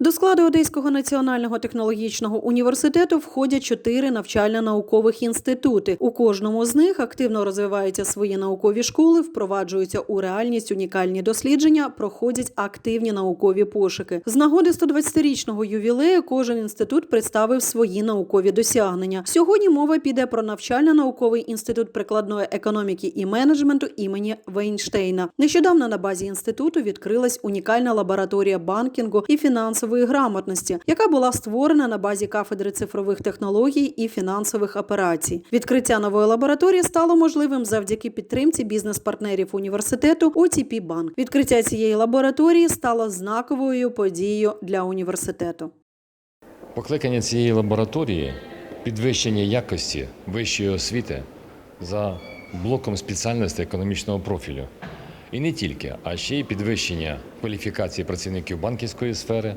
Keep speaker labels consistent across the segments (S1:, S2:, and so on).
S1: До складу Одеського національного технологічного університету входять чотири навчально-наукових інститути. У кожному з них активно розвиваються свої наукові школи, впроваджуються у реальність унікальні дослідження, проходять активні наукові пошуки. З нагоди 120-річного ювілею кожен інститут представив свої наукові досягнення. Сьогодні мова піде про навчально-науковий інститут прикладної економіки і менеджменту імені Вейнштейна. Нещодавно на базі інституту відкрилась унікальна лабораторія банкінгу і фінансової грамотності, яка була створена на базі кафедри цифрових технологій і фінансових операцій. Відкриття нової лабораторії стало можливим завдяки підтримці бізнес-партнерів університету OTP Bank. Відкриття цієї лабораторії стало знаковою подією для університету.
S2: Покликання цієї лабораторії підвищення якості вищої освіти за блоком спеціальностей економічного профілю. І не тільки, а ще й підвищення кваліфікації працівників банківської сфери,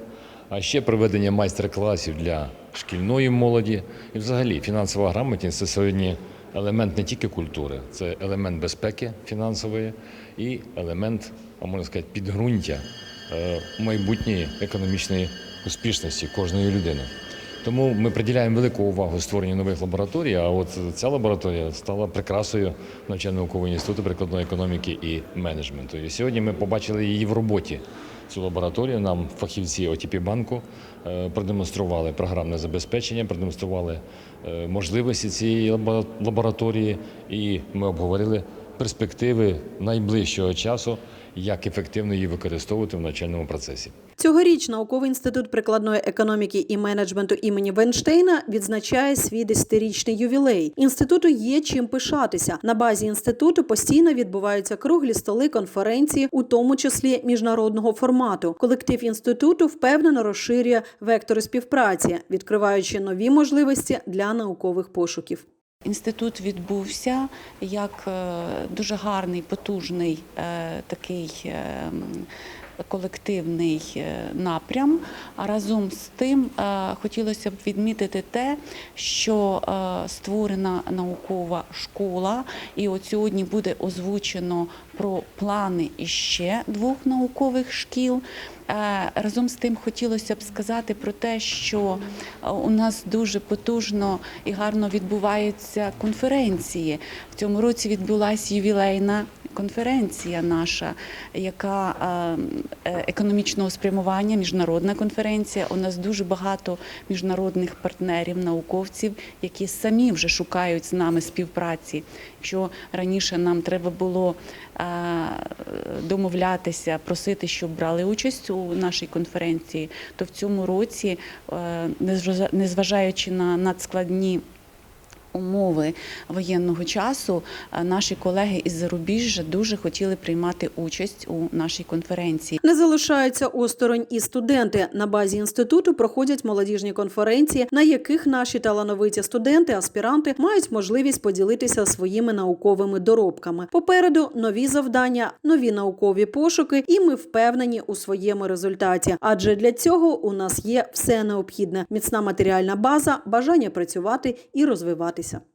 S2: а ще проведення майстер-класів для шкільної молоді. І взагалі фінансова грамотність це сьогодні елемент не тільки культури, це елемент безпеки фінансової і елемент, а можна сказати, підґрунтя е, майбутньої економічної успішності кожної людини. Тому ми приділяємо велику увагу створенню нових лабораторій. А от ця лабораторія стала прикрасою навчально-наукового інституту прикладної економіки і менеджменту. І сьогодні ми побачили її в роботі. Цю лабораторію нам фахівці ОТП банку е, продемонстрували програмне забезпечення, продемонстрували е, можливості цієї лабораторії, і ми обговорили перспективи найближчого часу, як ефективно її використовувати в навчальному процесі.
S1: Цьогоріч науковий інститут прикладної економіки і менеджменту імені Вейнштейна відзначає свій 10-річний ювілей. Інституту є чим пишатися. На базі інституту постійно відбуваються круглі столи, конференції, у тому числі міжнародного формату. Колектив інституту впевнено розширює вектори співпраці, відкриваючи нові можливості для наукових пошуків.
S3: Інститут відбувся як е, дуже гарний, потужний е, такий е, колективний напрям. А разом з тим хотілося б відмітити те, що створена наукова школа, і от сьогодні буде озвучено про плани іще двох наукових шкіл. Е, Разом з тим хотілося б сказати про те, що е, у нас дуже потужно і гарно відбуваються конференції. В цьому році відбулася ювілейна конференція наша, яка е, економічного спрямування, міжнародна конференція. У нас дуже багато міжнародних партнерів, науковців, які самі вже шукають з нами співпраці. Якщо раніше нам треба було домовлятися, просити, щоб брали участь у нашій конференції, то в цьому році, е, незважа- незважаючи на надскладні умови воєнного часу, е, наші колеги із зарубіжжя дуже хотіли приймати участь у нашій конференції.
S1: Не залишаються осторонь і студенти. На базі інституту проходять молодіжні конференції, на яких наші талановиті студенти, аспіранти мають можливість поділитися своїми науковими доробками. Попереду нові завдання, нові наукові пошуки, і ми впевнені у своєму результаті. Адже для цього у нас є все необхідне: міцна матеріальна база, бажання працювати і Robinson.